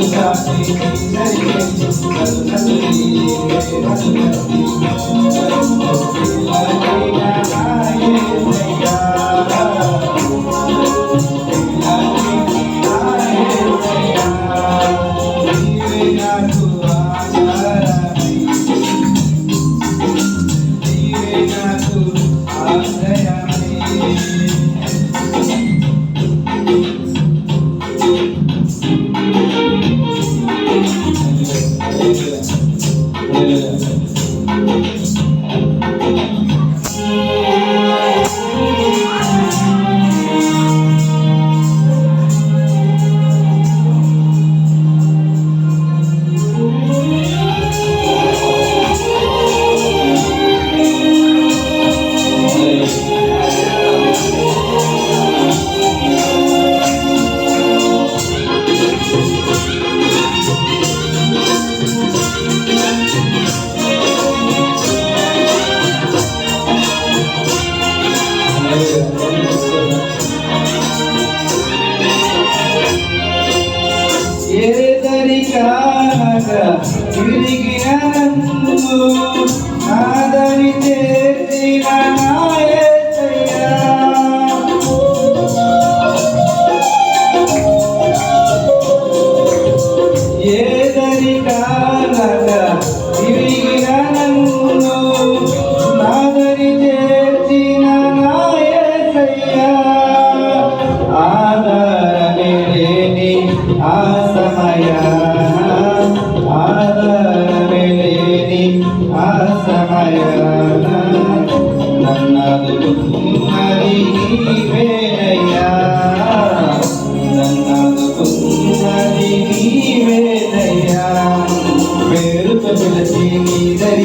i'm Yeah. ఏదరికానగా తిరిగిన నన్ను నాదని చేసిన నా ಆದರಣೆಳೇನಿ ಆ ಸಮಯ ಆದರಣೆಳೇನಿ ಆ ಸಮಯ ನನ್ನದು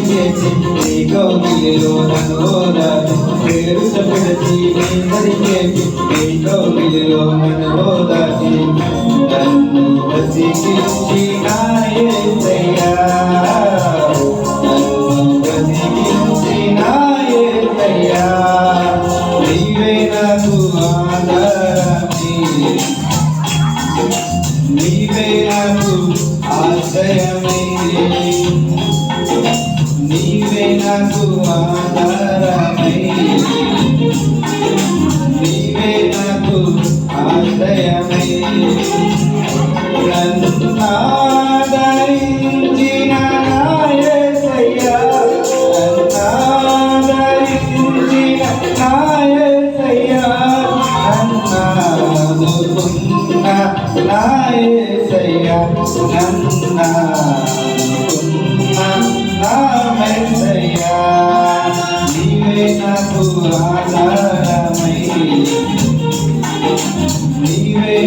చేసి నీ కౌగిలిలో నన్ను ఓదార్చి పేరుతో పిలిచి నీ దరి చేసి నీ కౌగిలిలో నన్ను ఓదార్చి నన్ను బతికించి నీవే నాకు ఆధారమై నీవే